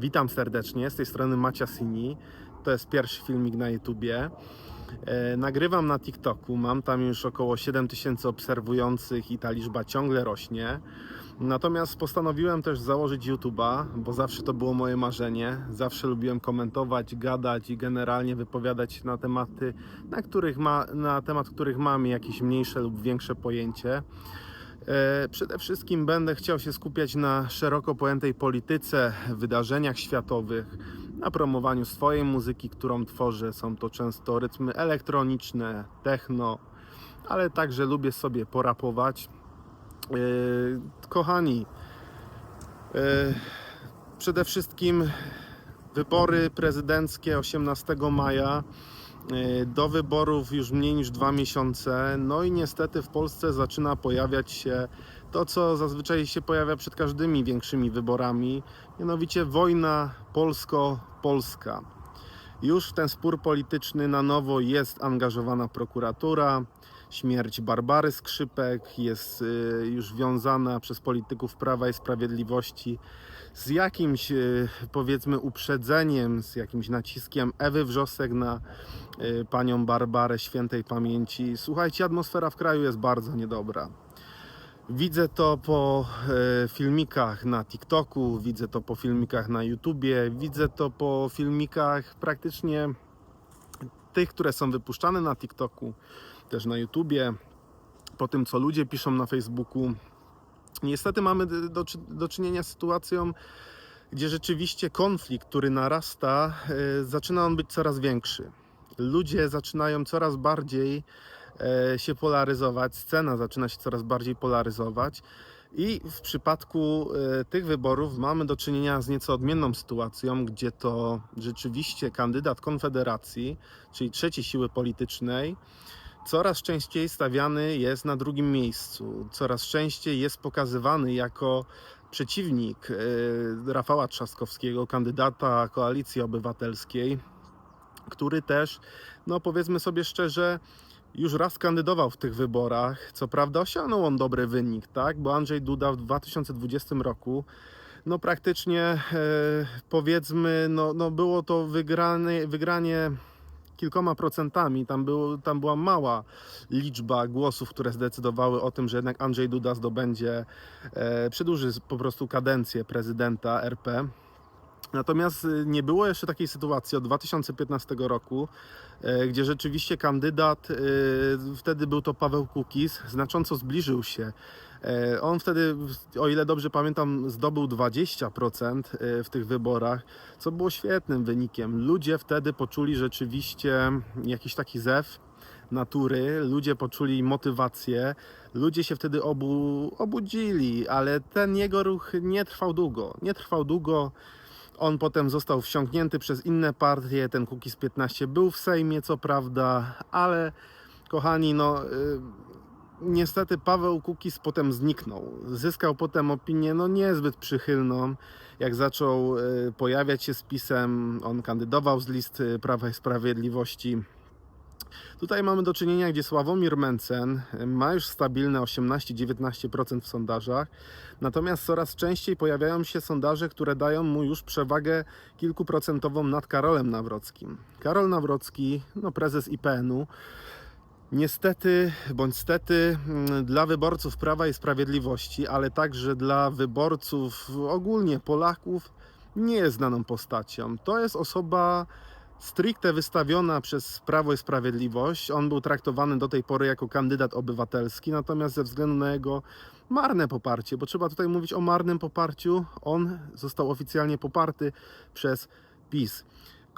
Witam serdecznie, z tej strony Macia Sini. To jest pierwszy filmik na YouTubie. E, nagrywam na TikToku, mam tam już około 7000 obserwujących i ta liczba ciągle rośnie. Natomiast postanowiłem też założyć YouTuba, bo zawsze to było moje marzenie. Zawsze lubiłem komentować, gadać i generalnie wypowiadać się na tematy, na, których ma, na temat których mam jakieś mniejsze lub większe pojęcie. E, Przede wszystkim będę chciał się skupiać na szeroko pojętej polityce, wydarzeniach światowych, na promowaniu swojej muzyki, którą tworzę. Są to często rytmy elektroniczne, techno, ale także lubię sobie porapować. E, Kochani, e, przede wszystkim wybory prezydenckie 18 maja. E, Do wyborów już mniej niż dwa miesiące. No i niestety w Polsce zaczyna pojawiać się to, co zazwyczaj się pojawia przed każdymi większymi wyborami, mianowicie wojna polsko-polska. Już w ten spór polityczny na nowo jest angażowana prokuratura. Śmierć Barbary Skrzypek jest y, już wiązana przez polityków Prawa i Sprawiedliwości z jakimś y, powiedzmy uprzedzeniem, z jakimś naciskiem Ewy Wrzosek na y, panią Barbarę świętej pamięci. Słuchajcie, atmosfera w kraju jest bardzo niedobra. Widzę to po filmikach na TikToku, widzę to po filmikach na YouTubie, widzę to po filmikach praktycznie tych, które są wypuszczane na TikToku, też na YouTubie, po tym, co ludzie piszą na Facebooku. Niestety mamy do, do, czynienia z sytuacją, gdzie rzeczywiście konflikt, który narasta, e, zaczyna on być coraz większy. Ludzie zaczynają coraz bardziej e, się polaryzować, scena zaczyna się coraz bardziej polaryzować. I w przypadku e, tych wyborów mamy do czynienia z nieco odmienną sytuacją, gdzie to rzeczywiście kandydat Konfederacji, czyli trzeciej siły politycznej, coraz częściej stawiany jest na drugim miejscu. Coraz częściej jest pokazywany jako przeciwnik e, Rafała Trzaskowskiego, kandydata Koalicji Obywatelskiej, który też, no powiedzmy sobie szczerze, już raz kandydował w tych wyborach. Co prawda osiągnął on dobry wynik, tak? Bo Andrzej Duda w 2020 roku no praktycznie e, powiedzmy, no, no było to wygranie, wygranie kilkoma procentami. Tam, było, tam była mała liczba głosów, które zdecydowały o tym, że jednak Andrzej Duda zdobędzie, e, przedłuży po prostu kadencję prezydenta RP. Natomiast y, nie było jeszcze takiej sytuacji od 2015 roku, e, gdzie rzeczywiście kandydat, e, wtedy był to Paweł Kukiz, znacząco zbliżył się. E, On wtedy, o ile dobrze pamiętam, zdobył 20% e, w tych wyborach, co było świetnym wynikiem. Ludzie wtedy poczuli rzeczywiście jakiś taki zew natury, ludzie poczuli motywację, ludzie się wtedy obu, obudzili, ale ten jego ruch nie trwał długo. Nie trwał długo. On potem został wsiąknięty przez inne partie. Ten Kukiz 15 był w Sejmie, co prawda, ale kochani, no. y, Niestety Paweł Kukiz potem zniknął. Zyskał potem opinię no niezbyt przychylną. Jak zaczął y, pojawiać się z pisem, on kandydował z listy Prawa i Sprawiedliwości. Tutaj mamy do czynienia, gdzie Sławomir Mencen ma już stabilne 18-19% w sondażach, natomiast coraz częściej pojawiają się sondaże, które dają mu już przewagę kilkuprocentową nad Karolem Nawrockim. Karol Nawrocki, no prezes IPN-u, Niestety, bądź stety, mm, dla wyborców Prawa i Sprawiedliwości, ale także dla wyborców ogólnie Polaków, nie jest znaną postacią. To jest osoba stricte wystawiona przez Prawo i Sprawiedliwość. On był traktowany do tej pory jako kandydat obywatelski, natomiast ze względu na jego marne poparcie, bo trzeba tutaj mówić o marnym poparciu, on został oficjalnie poparty przez PiS.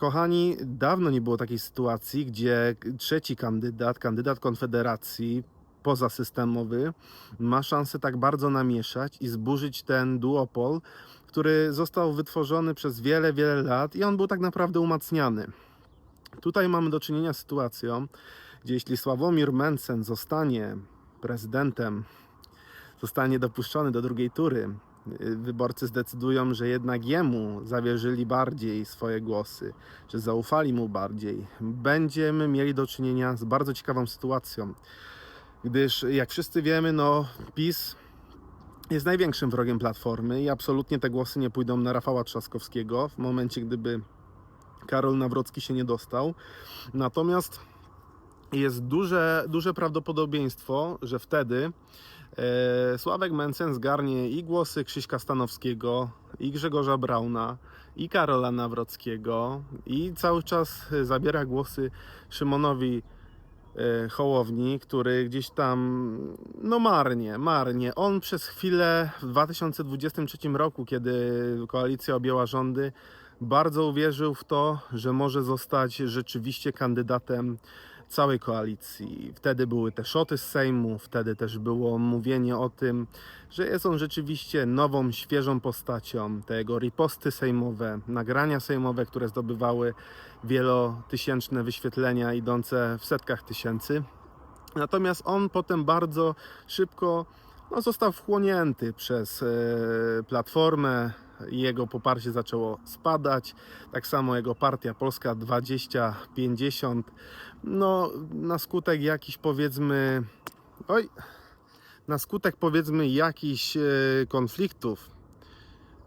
Kochani, dawno nie było takiej sytuacji, gdzie trzeci kandydat, kandydat Konfederacji, pozasystemowy, ma szansę tak bardzo namieszać i zburzyć ten duopol, który został wytworzony przez wiele, wiele lat i on był tak naprawdę umacniany. Tutaj mamy do czynienia z sytuacją, gdzie jeśli Sławomir Mencen zostanie prezydentem, zostanie dopuszczony do drugiej tury, wyborcy zdecydują, że jednak jemu zawierzyli bardziej swoje głosy, że zaufali mu bardziej, będziemy mieli do czynienia z bardzo ciekawą sytuacją. Gdyż, jak wszyscy wiemy, no, PiS jest największym wrogiem Platformy i absolutnie te głosy nie pójdą na Rafała Trzaskowskiego w momencie, gdyby Karol Nawrocki się nie dostał. Natomiast jest duże, duże prawdopodobieństwo, że wtedy Sławek Mencen zgarnie i głosy Krzyśka Stanowskiego, i Grzegorza Brauna, i Karola Nawrockiego, i cały czas zabiera głosy Szymonowi e, Hołowni, który gdzieś tam, no marnie, marnie. On przez chwilę w 2023 roku, kiedy koalicja objęła rządy, bardzo uwierzył w to, że może zostać rzeczywiście kandydatem całej koalicji. Wtedy były te szoty z Sejmu, wtedy też było mówienie o tym, że jest on rzeczywiście nową, świeżą postacią. Te jego riposty sejmowe, nagrania sejmowe, które zdobywały wielotysięczne wyświetlenia idące w setkach tysięcy. Natomiast on potem bardzo szybko no, został wchłonięty przez e, Platformę. Jego poparcie zaczęło spadać. Tak samo jego partia Polska 2050. No, na skutek jakichś powiedzmy. Oj, na skutek powiedzmy jakichś e, konfliktów,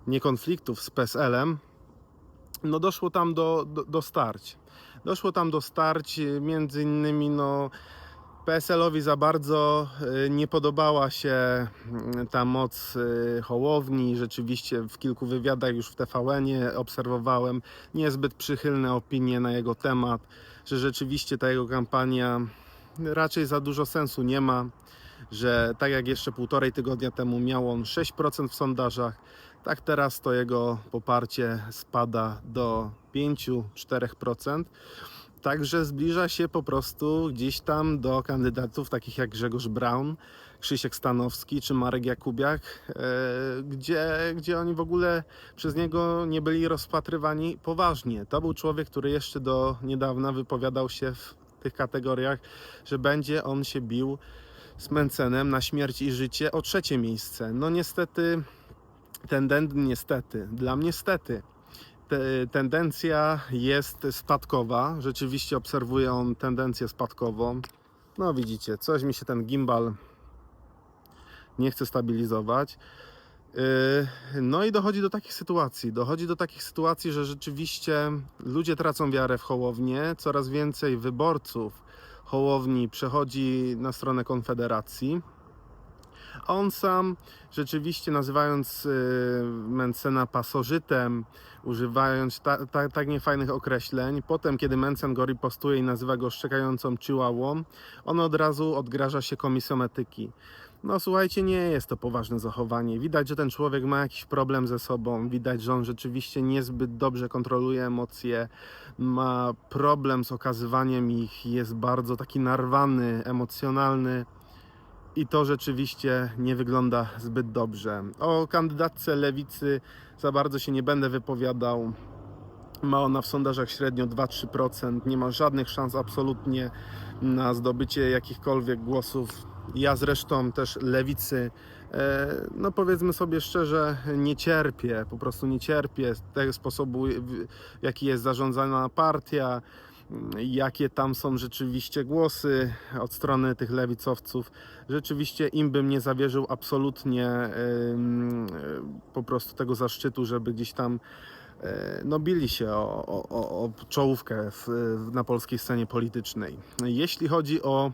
nie konfliktów z PSL-em, no doszło tam do, do, do starć. Doszło tam do starć, e, między innymi no, PSL-owi za bardzo e, nie podobała się mm, ta moc e, Hołowni. Rzeczywiście w kilku wywiadach już w TVN-ie obserwowałem niezbyt przychylne opinie na jego temat, że rzeczywiście ta jego kampania raczej za dużo sensu nie ma, że tak jak jeszcze półtorej tygodnia temu miał on 6% w sondażach, tak teraz to jego poparcie spada do 5-4%. Także zbliża się po prostu gdzieś tam do kandydatów takich jak Grzegorz Braun, Krzysiek Stanowski czy Marek Jakubiak, e, gdzie, gdzie oni w ogóle przez niego nie byli rozpatrywani poważnie. To był człowiek, który jeszcze do niedawna wypowiadał się w tych kategoriach, że będzie on się bił z Mencenem na śmierć i życie o trzecie miejsce. No niestety, tenden, niestety, dla mnie stety te, tendencja jest spadkowa. Rzeczywiście obserwuję on tendencję spadkową. No widzicie, coś mi się ten gimbal nie chce stabilizować. Yy, No i dochodzi do takich sytuacji. Dochodzi do takich sytuacji, że rzeczywiście ludzie tracą wiarę w Hołownię. Coraz więcej wyborców Hołowni przechodzi na stronę Konfederacji. On sam rzeczywiście nazywając y, Mencena pasożytem, używając ta, ta, tak niefajnych określeń, potem kiedy Mencen go ripostuje i nazywa go szczekającą chihuahuą, on od razu odgraża się komisją etyki. No słuchajcie, nie jest to poważne zachowanie. Widać, że ten człowiek ma jakiś problem ze sobą. Widać, że on rzeczywiście niezbyt dobrze kontroluje emocje. Ma problem z okazywaniem ich. Jest bardzo taki narwany, emocjonalny i to rzeczywiście nie wygląda zbyt dobrze. O kandydatce lewicy za bardzo się nie będę wypowiadał. Ma ona w sondażach średnio 2-3%. Nie ma żadnych szans absolutnie na zdobycie jakichkolwiek głosów. Ja zresztą też lewicy, e, no powiedzmy sobie szczerze, nie cierpię, po prostu nie cierpię tego sposobu, w jaki jest zarządzana partia jakie tam są rzeczywiście głosy od strony tych lewicowców. Rzeczywiście im bym nie zawierzył absolutnie ym, po prostu tego zaszczytu, żeby gdzieś tam e, no, bili się o, o, o czołówkę w, na polskiej scenie politycznej. Jeśli chodzi o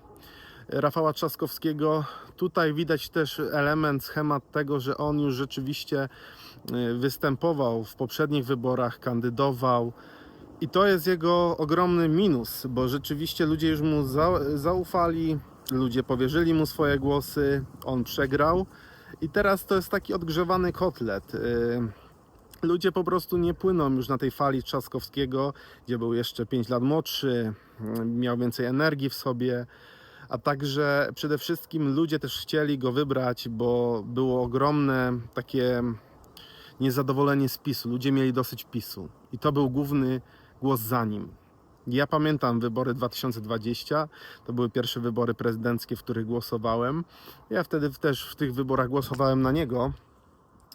Rafała Trzaskowskiego, tutaj widać też element, schemat tego, że on już rzeczywiście e, występował w poprzednich wyborach, kandydował. I to jest jego ogromny minus, bo rzeczywiście ludzie już mu za, zaufali, ludzie powierzyli mu swoje głosy, on przegrał. I teraz to jest taki odgrzewany kotlet. Y, Ludzie po prostu nie płyną już na tej fali Trzaskowskiego, gdzie był jeszcze 5 lat młodszy, y, miał więcej energii w sobie, a także przede wszystkim ludzie też chcieli go wybrać, bo było ogromne takie niezadowolenie z PiSu. Ludzie mieli dosyć PiSu. I to był główny głos za nim. Ja pamiętam wybory 2020, to były pierwsze wybory prezydenckie, w których głosowałem. Ja wtedy też w tych wyborach głosowałem na niego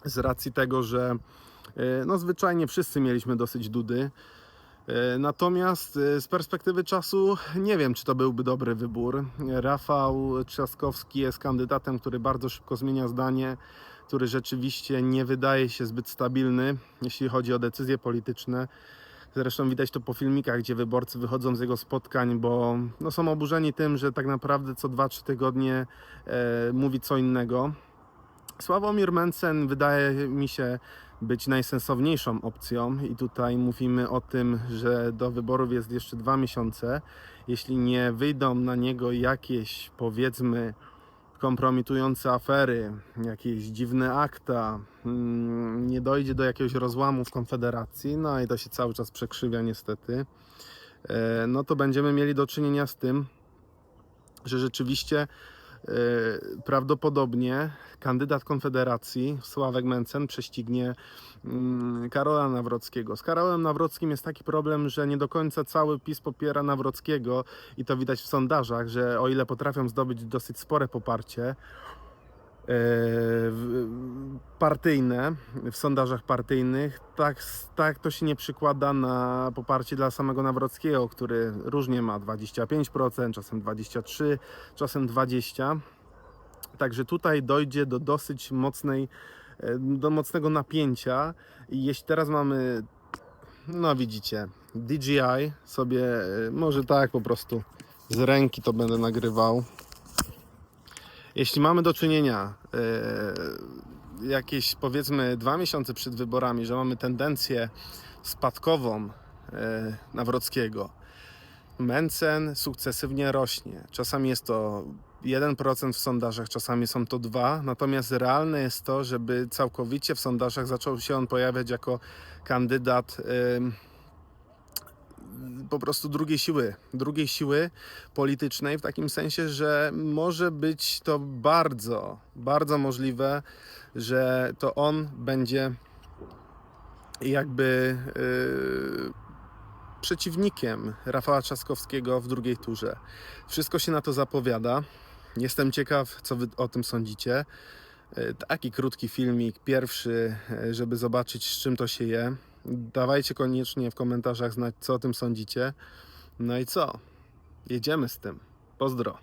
z racji tego, że e, no zwyczajnie wszyscy mieliśmy dosyć dudy. E, Natomiast e, z perspektywy czasu nie wiem, czy to byłby dobry wybór. Rafał Trzaskowski jest kandydatem, który bardzo szybko zmienia zdanie. który rzeczywiście nie wydaje się zbyt stabilny, jeśli chodzi o decyzje polityczne. Zresztą widać to po filmikach, gdzie wyborcy wychodzą z jego spotkań, bo no, są oburzeni tym, że tak naprawdę co 2-3 tygodnie e, mówi co innego. Sławomir Mencen wydaje mi się być najsensowniejszą opcją i tutaj mówimy o tym, że do wyborów jest jeszcze dwa miesiące. Jeśli nie wyjdą na niego jakieś powiedzmy kompromitujące afery, jakieś dziwne akta, mm, nie dojdzie do jakiegoś rozłamu w Konfederacji, no i to się cały czas przekrzywia niestety, e, no to będziemy mieli do czynienia z tym, że rzeczywiście prawdopodobnie kandydat Konfederacji, Sławek Mencen, prześcignie mm, Karola Nawrockiego. Z Karolem Nawrockim jest taki problem, że nie do końca cały PiS popiera Nawrockiego i to widać w sondażach, że o ile potrafią zdobyć dosyć spore poparcie, e, partyjne, w sondażach partyjnych, tak, tak to się nie przykłada na poparcie dla samego Nawrockiego, który różnie ma 25%, czasem 23%, czasem 20%. Także tutaj dojdzie do dosyć mocnej, e, do mocnego napięcia. I jeśli teraz mamy, no widzicie, DJI sobie, e, może tak po prostu z ręki to będę nagrywał. Jeśli mamy do czynienia e, jakieś powiedzmy dwa miesiące przed wyborami, że mamy tendencję spadkową e, Nawrockiego, Mencen sukcesywnie rośnie. Czasami jest to 1% w sondażach, czasami są to 2%, natomiast realne jest to, żeby całkowicie w sondażach zaczął się on pojawiać jako kandydat ym, po prostu drugiej siły, drugiej siły politycznej, w takim sensie, że może być to bardzo, bardzo możliwe, że to on będzie jakby yy, przeciwnikiem Rafała Trzaskowskiego w drugiej turze. Wszystko się na to zapowiada. Jestem ciekaw, co wy o tym sądzicie. E, Taki krótki filmik, pierwszy, e, żeby zobaczyć, z czym to się je. Dawajcie koniecznie w komentarzach znać, co o tym sądzicie. No i co? Jedziemy z tym. Pozdro.